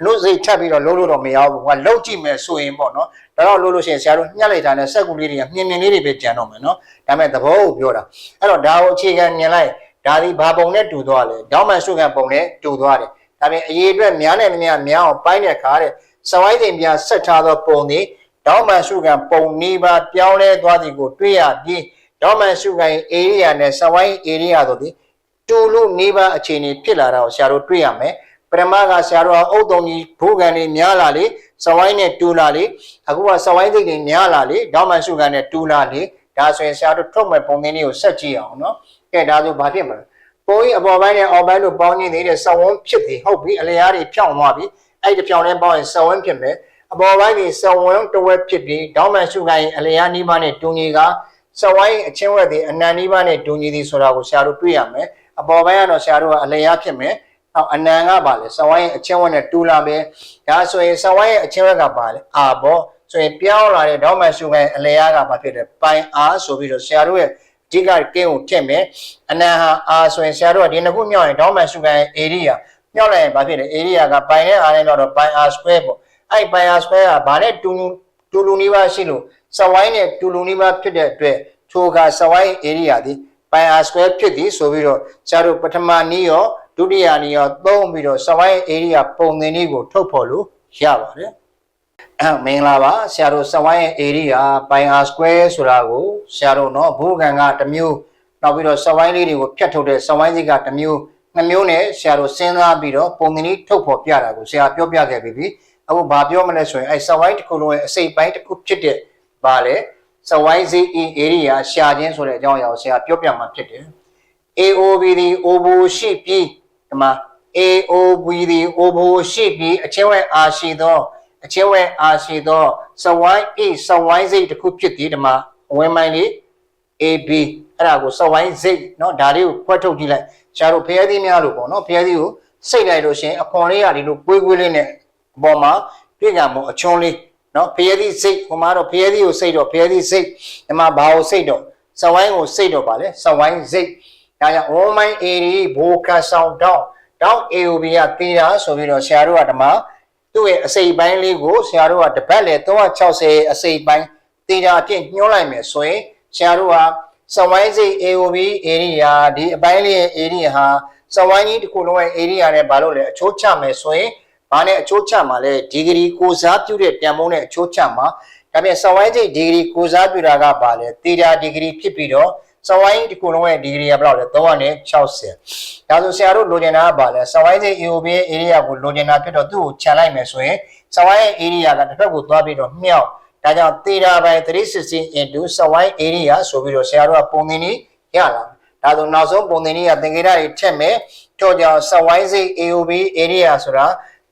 အနုစိတ်ထပ်ပြီးတော့လုံးလို့တော့မရဘူး။ဟိုကလုံးကြည့်မယ်ဆိုရင်ပေါ့နော်။ဒါတော့လုံးလို့ရှိရင်ဆရာတို့ညှက်လိုက်တာနဲ့စက်ကူလေးတွေကမြင်မြင်လေးတွေပဲကြံတော့မယ်နော်။ဒါပေမဲ့သဘောကိုပြောတာ။အဲ့တော့ဒါကိုအခြေခံမြင်လိုက်ဒါဒီဘာပုံနဲ့တူသွားလဲ။ဒေါမှန်ရှုခံပုံနဲ့တူသွားတယ်။ဒါပေမဲ့အရေးအတွက်များနေမများများအောင်ပိုင်းတဲ့ခါတဲ့စဝိုင်းစဉ်ပြဆက်ထားသောပုံသည်ဒေါမန်ရှုခံပုံနီးပါးပြောင်းလဲသွားသည်ကိုတွေ့ရပြီးဒေါမန်ရှုခံဧရိယာနဲ့စဝိုင်းဧရိယာတို့သည်တူလူနီးပါးအခြေအနေဖြစ်လာတာကိုဆရာတို့တွေ့ရမယ် ပရမကဆရာတို့ကအုတ်တုံကြီးဘိုးကန်တွေများလာလေစဝိုင်းနဲ့တူလာလေအခုကစဝိုင်းစိတ်တွေများလာလေဒေါမန်ရှုခံနဲ့တူလာလေဒါဆိုရင်ဆရာတို့ထုတ်မဲ့ပုံသင်းလေးကိုဆက်ကြည့်အောင်နော်ကဲဒါဆိုဘာဖြစ်မလဲပုံကြီးအပေါ်ပိုင်းနဲ့အောက်ပိုင်းတို့ပေါင်းနေသေးတဲ့စဝန်းဖြစ်ပြီဟုတ်ပြီအလျားတွေဖြောင်းသွားပြီအဲ့ဒီပြောင်းလဲပေါင်းရင်စဝန်းဖြစ်မယ်အပေါ်ပိုင်းကြီးစဝန်းတဝက်ဖြစ်ပြီးဒေါင်းမန်ရှုခိုင်းအလျားနီးပါးနဲ့တူညီကစဝိုင်းအချင်းဝက်သည်အနန်နီးပါးနဲ့တူညီသည်ဆိုတာကိုဆရာတို့တွေ့ရမယ်အပေါ်ပိုင်းကတော့ဆရာတို့ကအလျားဖြစ်မယ် နောက်အနန်ကပါလေစဝိုင်းရဲ့အချင်းဝက်နဲ့တူလာမယ်ဒါဆိုရင်စဝိုင်းရဲ့အချင်းဝက်ကပါလေအာပေါ့ဆိုရင်ပြောင်းလာတဲ့ဒေါင်းမန်ရှုခိုင်းအလျားကပါဖြစ်တယ်ပိုင်အားဆိုပြီးတော့ဆရာတို့ရဲ့အဓိကကင်းကိုထည့်မယ်အနန်ဟာအာဆိုရင်ဆရာတို့ကဒီနှစ်ခုမြောက်ရင်ဒေါင်းမန်ရှုခိုင်း area မြောက်လိုက်ရင်ဘာဖြစ်လဲ area ကပိုင်နဲ့ r နဲ့တော့ pi r square ပေါ့အဲ့ pi r square ကဘာနဲ့တူတူလူနီးပါးရှိလို့စဝိုင်းနဲ့တူလူနီးပါးဖြစ်တဲ့အတွက်ထိုကစဝိုင်း area ဒီ pi r square ဖြစ်သည်ဆိုပြီးတော့ဆရာတို့ပထမနည်းရော ဒုတိယနည်းရောသုံးပြီးတော့စဝိုင်း area ပုံသင်နည်းကိုထုတ်ဖော်လို့ရပါတယ်အဲမင်္ဂလာပါဆရာတို့စဝိုင်းရဲ့ area pi r square ဆိုတာကိုဆရာတို့เนาะဘုကံကတစ်မျိုးနောက်ပြီးတော့စဝိုင်းလေးတွေကိုဖြတ်ထုတ်တဲ့စဝိုင်းစိကတစ်မျိုးနှမျိုးနဲ့ဆရာတို့စဉ်းစားပြီးတော့ပုံသင်လေးထုတ်ဖော်ပြတာကိုဆရာပြောပြခဲ့ပြီးပြီအခုဘာပြောမလဲဆိုရင်အဲစဝိုင်းတစ်ခုလုံးရဲ့အစိပ်ပိုင်းတစ်ခုဖြစ်တဲ့ဘာလဲစဝိုင်းစိအီ area ရှာခြင်းဆိုတဲ့အကြောင်းအရာကိုဆရာပြောပြမှာဖြစ်တယ် AOB ဒီ OBO ရှိပြီး ဒီမှာ AOB ဒီ OBO ရှိပြီးအချင်းဝဲအားရှိသော အချင်းဝဲအားရှိသောစဝိုင်း A စဝိုင်းစိတ်တစ်ခုဖြစ်သည်ဒီမှာအဝင်ပိုင်းလေး AB အဲ့ဒါကိုစဝိုင်းစိတ်เนาะဒါလေးကိုဖွက်ထုတ်ကြည့်လိုက်ရှားတို့ဖျဲသီးများလို့ပေါ့เนาะဖျဲသီးကိုစိတ်လိုက်လို့ရှရင်အခွန်လေးရဒီလိုကွေးကွေးလေးနဲ့အပေါ်မှာပြည့်ကြမို့အချွန်းလေးเนาะဖျဲသီးစိတ်ဟိုမှာတော့ဖျဲသီးကိုစိတ်တော့ဖျဲသီးစိတ်ဒီမှာဘာကိုစိတ်တော့စဝိုင်းကိုစိတ်တော့ပါလေစဝိုင်းစိတ် ဒါကြောင့် online AD ဘိုကဆောင်တောင်းတောင်း AOB ကတေးတာဆိုပြီးတော့ဆရာတို့ကဒီမှာသူ့ရဲ့အစိပ်ပိုင်းလေးကိုဆရာတို့ကတပတ်လေ360အစိပ်ပိုင်းတေးတာအဖြစ်ညှိုးလိုက်မယ်ဆိုရင်ဆရာတို့ကစဝိုင်းစိတ် AOB area ဒီအပိုင်းလေးရဲ့ area ဟာစဝိုင်းကြီးတစ်ခုလုံးရဲ့ area နဲ့ဘာလို့လဲအချိုးချမယ်ဆိုရင်ဘာနဲ့အချိုးချမှာလဲဒီဂရီကိုစားပြုတဲ့တန်ဖိုးနဲ့အချိုးချမှာဒါပြန်စဝိုင်းစိတ်ဒီဂရီကိုစားပြုတာကဘာလဲတေးတာဒီဂရီဖြစ်ပြီးတော့ စဝိုင်းတစ်ခုလုံးရဲ့ဒီဂရီကဘယ်လောက်လဲ360ဒါဆိုဆရာတို့လိုချင်တာကဘာလဲစဝိုင်းစိတ် AOB area ကိုလိုချင်တာဖြစ်တော့သူ့ကိုခြံလိုက်မယ်ဆိုရင်စဝိုင်းရဲ့ area ကတစ်ဖက်ကိုသွားပြီးတော့မြောက်ဒါကြောင့် theta by 360 into စဝိုင်း area ဆိုပြီးတော့ဆရာတို့ကပုံသင်ကြီးရလာဒါဆိုနောက်ဆုံးပုံသင်ကြီးကသင်္ကေတတွေထက်မယ်တော့ကြောင့်စဝိုင်းစိတ် AOB area ဆိုတာ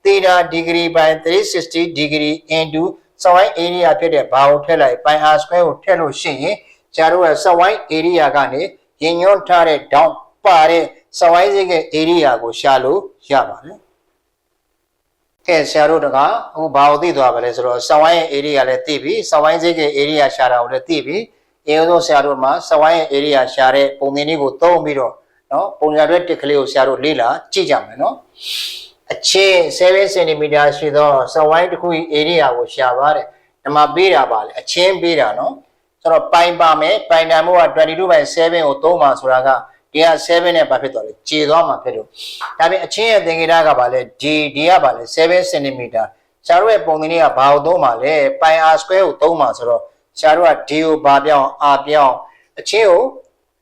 theta degree by 360 degree into စဝိုင်း area ဖြစ်တဲ့ဘာကိုထည့်လိုက် pi r square ကိုထည့်လို့ရှိရင် ကျတို့ရဲ့စဝိုင်း area ကနေရင်ညွှန်းထားတဲ့ down ပါတဲ့စဝိုင်းစိတ်ရဲ့ area ကိုရှာလို့ရပါတယ်ကဲဆရာတို့တကအခုဘာကိုသိသွားပါလဲဆိုတော့စဝိုင်းရဲ့ area လည်းသိပြီစဝိုင်းစိတ်ရဲ့ area ရှာတာကိုလည်းသိပြီအဲလိုဆရာတို့မှာစဝိုင်းရဲ့ area ရှာတဲ့ပုံသင်လေးကိုသုံးပြီးတော့နော်ပုံစံတွေတစ်ကလေးကိုဆရာတို့လေ့လာကြည့်ကြမယ်နော်အချင်း7 cm ရှိသောစဝိုင်းတစ်ခု၏ area ကိုရှာပါတယ်ဒီမှာပေးတာပါလေအချင်းပေးတာနော် ဆိုတော့ပိုင်ပါမယ်ပိုင်တန်မှုက22 by 7ကိုသုံးပါဆိုတာကဒီက7နဲ့ဘာဖြစ်သွားလဲခြေသွားမှာဖြစ်လို့ဒါပြင်အချင်းရဲ့သင်္ကေတကဘာလဲဒီဒီကဘာလဲ7 cm ဆရာတို့ရဲ့ပုံသင်လေးကဘာကိုသုံးပါလဲပိုင် r square ကိုသုံးပါဆိုတော့ဆရာတို့က d ကိုဘာပြောင်း r ပြောင်းအချင်းကို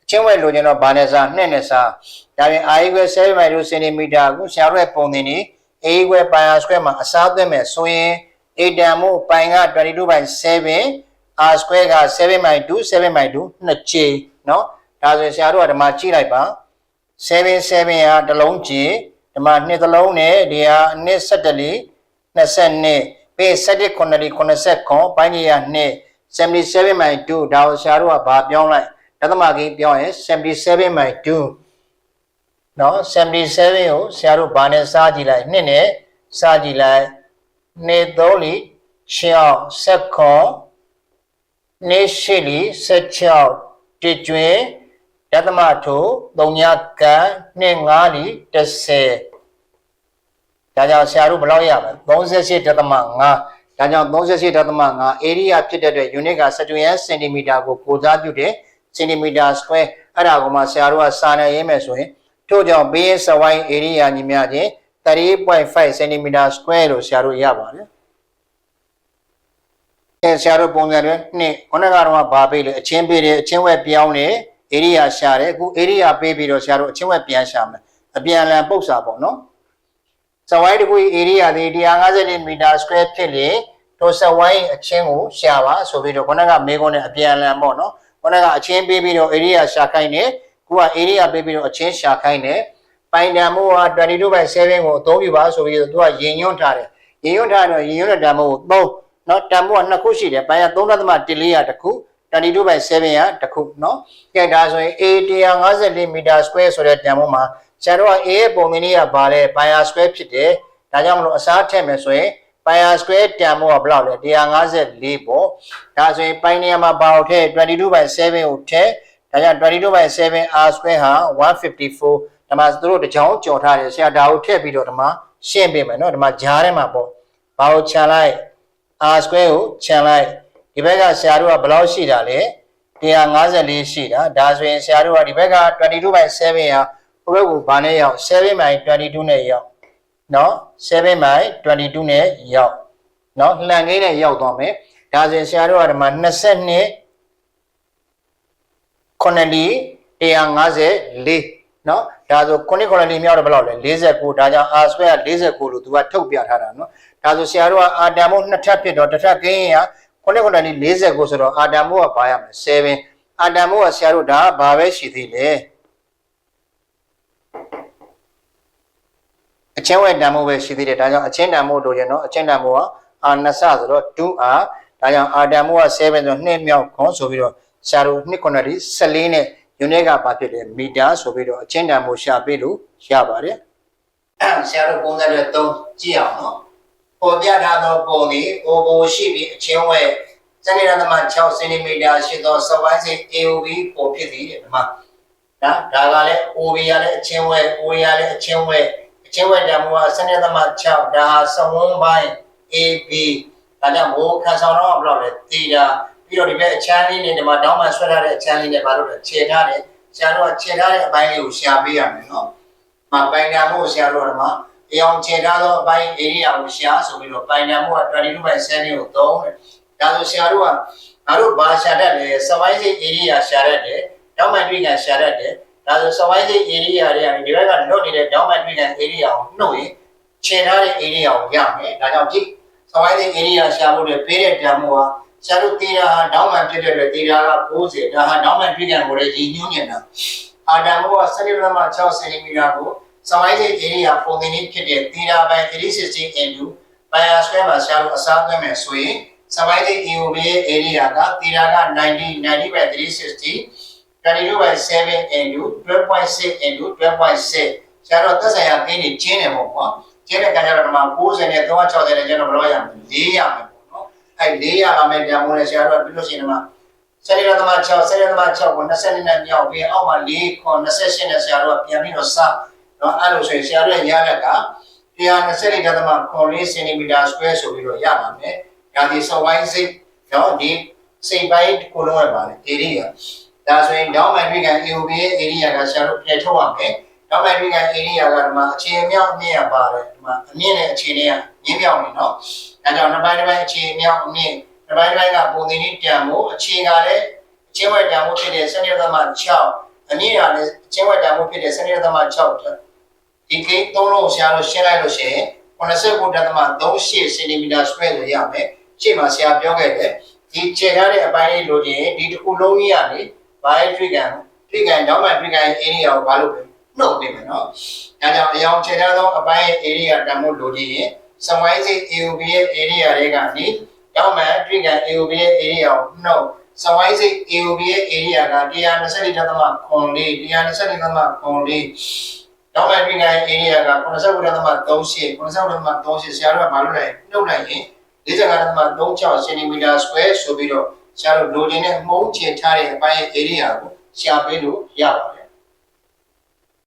အချင်းဝဲလိုချင်တော့ဘာနဲ့စားနှစ်နဲ့စားဒါပြင် r equal 7 by 2 cm ကိုဆရာတို့ရဲ့ပုံသင်လေး a equal pi r square မှာအစားသွင်းမယ်ဆိုရင် a တန်မှုပိုင်က22 by 7 r square က7 by 2 7 by 2နှစ်ချေเนาะဒါဆိုရင်ဆရာတို့ကဒီမှာကြည့်လိုက်ပါ7 7ကတစ်လုံးကြည့်ဒီမှာနှစ်သလုံးနဲ့ဒီဟာနှစ်17လီ22ပေး17ခုနှစ်လီ89ပိုင်းကြီးကနှစ်77 by 2ဒါကိုဆရာတို့ကဘာပြောင်းလိုက်ဒသမကိပြောင်းရင်77 by 2နော်77ကိုဆရာတို့ဘာနဲ့စားကြည့်လိုက်နှစ်နဲ့စားကြည့်လိုက်နှစ်3လီ6 7 နေရှိလီ16တကျွင်ဒသမထို3ညကန်နှစ်5လီ10ဒါကြောင့်ဆရာတို့ဘယ်လောက်ရမလဲ38ဒသမ5ဒါကြောင့်38ဒသမ5 area ဖြစ်တဲ့အတွက် unit က71 cm ကိုကိုစားပြုတဲ့ cm square အဲ့ဒါကိုမှဆရာတို့ကစာနေရေးမယ်ဆိုရင်ထို့ကြောင့်ဘေးစဝိုင်း area ညီမျှချင်း3.5 cm square လို့ဆရာတို့ရပါတယ်အဲ ဆရာတို့ပုံစံတွေနှစ်ခုနကတော့ဘာပေးလဲအချင်းပေးတယ်အချင်းဝက်ပြောင်းတယ် area ရှာတယ်အခု area ပေးပြီးတော့ဆရာတို့အချင်းဝက်ပြန်ရှာမယ်အပြန်အလှန်ပုတ်စာပေါ့နော်စဝိုင်းတစ်ခု area ဒီ150 meter square ဖြစ်လေတို့စဝိုင်းအချင်းကိုရှာပါဆိုပြီးတော့ခုနကမေခွန်းနဲ့အပြန်အလှန်ပေါ့နော်ခုနကအချင်းပေးပြီးတော့ area ရှာခိုင်းတယ်ခုက area ပေးပြီးတော့အချင်းရှာခိုင်းတယ်ပိုင်တန်မှုက22 by 7ကိုအသုံးပြုပါဆိုပြီးတော့သူကရင်ညွှန်းထားတယ်ရင်ညွှန်းထားတော့ရင်ညွှန်းတဲ့တန်မှုကို3 နော်တန်ဖိုးကနှစ်ခုရှိတယ်ဘိုင်က3.1400တခု22 by 7ရတခုနော်ကဲဒါဆိုရင် A 154 meter square ဆိုတဲ့တန်ဖိုးမှာကျန်တော့ A ရဲ့ပုံမြင်လေးကဘာလဲ pi r square ဖြစ်တယ်ဒါကြောင့်မလို့အစားထည့်မယ်ဆိုရင် pi r square တန်ဖိုးကဘယ်လောက်လဲ154ပေါ့ဒါဆိုရင် pi နေရာမှာဘာကိုထည့်22 by 7ကိုထည့်ဒါကြောင့်22 by 7 r square ဟာ154ဒါမှသူတို့တချောင်းကြော်ထားတယ်ဆရာဒါကိုထည့်ပြီးတော့ဒီမှာရှင်းပေးမယ်နော်ဒီမှာဂျားထဲမှာပေါ့ဘာကိုခြံလိုက် r square ကိုခြံလိုက်ဒီဘက်ကဆရာတို့ကဘယ်လောက်ရှိတာလဲ154ရှိတာဒါဆိုရင်ဆရာတို့ကဒီဘက်က22/7ဟာဟိုဘက်ကိုဘာနဲ့ရောက်7/22နဲ့ရောက်နော်7/22နဲ့ရောက်နော်လှန်ကင်းနဲ့ရောက်သွားမယ်ဒါဆိုရင်ဆရာတို့ကဒီမှာ22 94 154 နော်ဒါဆို9ခွန်လေးမြောက်တော့ဘယ်လောက်လဲ49ဒါကြောင့် r ဆွဲက49လို့သူကထုတ်ပြထားတာနော်ဒါဆိုဆရာတို့က r တန်ဖိုးနှစ်ထပ်ဖြစ်တော့တစ်ထပ်ကင်းရင်က9ခွန်လေး49ဆိုတော့ r တန်ဖိုးကဘာရမလဲ7 r တန်ဖိုးကဆရာတို့ဒါကဘာပဲရှိသေးလဲအချင်းဝဲတန်ဖိုးပဲရှိသေးတယ်ဒါကြောင့်အချင်းတန်ဖိုးတို့ရနော်အချင်းတန်ဖိုးက r နှစ်ဆဆိုတော့ 2r ဒါကြောင့် r တန်ဖိုးက7ဆိုတော့2မြောက်ခွန်ဆိုပြီးတော့ဆရာတို့2ခွန်လေး14နဲ့ unit ကဘာဖြစ်လဲမီတာဆိုပြီးတော့အချင်းတန်မှုရှာပေးလို့ရပါတယ်ဆရာတို့ပုံစံတွေ3ကြည့်အောင်နော်ပေါ်ပြထားသောပုံဒီအိုဘိုရှိပြီးအချင်းဝဲစနေရသမ6စင်တီမီတာရှိသောစဝိုင်းစိ AOV ပေါ်ဖြစ်သည်တဲ့ဒီမှာဒါဒါကလည်း OB ရလည်းအချင်းဝဲ OB ရလည်းအချင်းဝဲအချင်းဝဲတန်မှုကစနေသမ6ဒါဟာစဝန်းပိုင်း AB ဒါကြောင့်မိုးခံဆောင်တော့ဘယ်လိုလဲတီတာ ပြီးတော့ဒီဘက်အချမ်းလေးနဲ့ဒီမှာတောင်းမှဆွဲထားတဲ့အချမ်းလေးနဲ့ဘာလို့လဲခြေထားတယ်ဆရာတို့ကခြေထားတဲ့အပိုင်းလေးကိုရှာပေးရမယ်နော်။မှာပိုင်နာမှုဆရာတို့ကဒီမှာအယောင်ခြေထားသောအပိုင်း area ကိုရှာဆိုပြီးတော့ပိုင်နာမှုက22 by 7ကိုသုံးတယ်။ဒါဆိုဆရာတို့ကငါတို့ဘာရှာတတ်လဲစဝိုင်းစိတ် area ရှာတတ်တယ်။တောင်းမှတွေ့ကရှာတတ်တယ်။ဒါဆိုစဝိုင်းစိတ် area တွေကနေဒီဘက်ကလွတ်နေတဲ့တောင်းမှတွေ့က area ကိုနှုတ်ရင်ခြေထားတဲ့ area ကိုရမယ်။ဒါကြောင့်ကြည့်စဝိုင်းစိတ် area ရှာဖို့လည်းပေးတဲ့တန်မှုက ဆရာတို့တေးတာဟာတောင်းမှဖြစ်တဲ့အတွက်တေးတာက90ဒါဟာတောင်းမှတွေ့ကကိုလည်းရည်ညွှန်းနေတာ။အာတန်မိုးက7.6 cm ကိုစမိုင်းစိတ် area ပုံသင်နည်းဖြစ်တဲ့တေးတာပိုင်း360 into ပိုင်ယာဆွဲမှာဆရာတို့အစားသွင်းမယ်ဆိုရင်စမိုင်းစိတ် EOB ရဲ့ area ကတေးတာက90 90 by 360 22 by 7 into 12.6 into 12.6ဆရာတို့သက်ဆိုင်ရာတင်းနေကျင်းတယ်ပေါ့ကွာကျင်းတဲ့ခါကျတော့ဒီမှာ90နဲ့360နဲ့ကျွန်တော်ဘယ်လိုရမလဲ4ရမယ်ပေါ့နော် အဲ4ရလာမယ်ပြန်မိုးလဲဆရာတို့ကပြီးလို့ရှိရင်ဒီမှာဆယ်ရသမ6ဆယ်ရသမ6ကို20နဲ့မြောက်ပြီးအောက်မှာ4ခွန်28နဲ့ဆရာတို့ကပြန်ပြီးတော့စနော်အဲ့လိုဆိုရင်ဆရာတို့ရရက်က120ဒသမ9စင်တီမီတာစကွဲဆိုပြီးတော့ရပါမယ်ဒါဒီစဝိုင်းစိတ်နော်ဒီစိတ်ပိုင်းကိုလုံးဝပါလေ area ဒါဆိုရင်ဒေါင်းမန်တွေ့ကန် AOB ရဲ့ area ကဆရာတို့ပြန်ထုတ်ရမယ်ဒေါင်းမန်တွေ့ကန် area ကဒီမှာအခြေအမြောက်အမြင့်ရပါတယ်ဒီမှာအမြင့်နဲ့အခြေနဲ့ကမြင်းပြောင်းနေနော် အဲကြောင့်တစ်ပိုင်းတစ်ပိုင်းအခြေအမြောက်အမြင့်တစ်ပိုင်းတစ်ပိုင်းကပုံသင်္နည်းတန်ဖို့အခြေကလည်းအချင်းဝက်တန်ဖို့ဖြစ်တဲ့စနစ်သမ6အမြင့်ကလည်းအချင်းဝက်တန်ဖို့ဖြစ်တဲ့စနစ်သမ6ဒီကိန်းသုံးလုံးဆရာတို့ရှင်းလိုက်လို့ရှိရင်89.38စင်တီမီတာစကွဲလို့ရမယ်ရှေ့မှာဆရာပြောခဲ့တယ်ဒီခြေထားတဲ့အပိုင်းလေးလိုချင်ဒီတစ်ခုလုံးကြီးကနေဘာထရိကန်ထရိကန်နောက်မှထရိကန် area ကိုဘာလို့ပဲနှုတ်ပေးမယ်နော်။ဒါကြောင့်အယောင်ခြေထားသောအပိုင်းရဲ့ area တန်ဖို့လိုချင်ရင် စမိုင်းစိတ် AOB ရဲ့ area တွေကနေနောက်မှထရိကန် AOB ရဲ့ area ကိုနှုတ်စမိုင်းစိတ် AOB ရဲ့ area က124.4 124.4နောက်မှထရိကန် area က89.38 89.38ဆရာတို့ကဘာလို့လဲနှုတ်လိုက်ရင်45.36 cm square ဆိုပြီးတော့ဆရာတို့လိုချင်တဲ့မှုန်းချင်ထားတဲ့အပိုင်းရဲ့ area ကိုရှာပေးလို့ရပါတယ်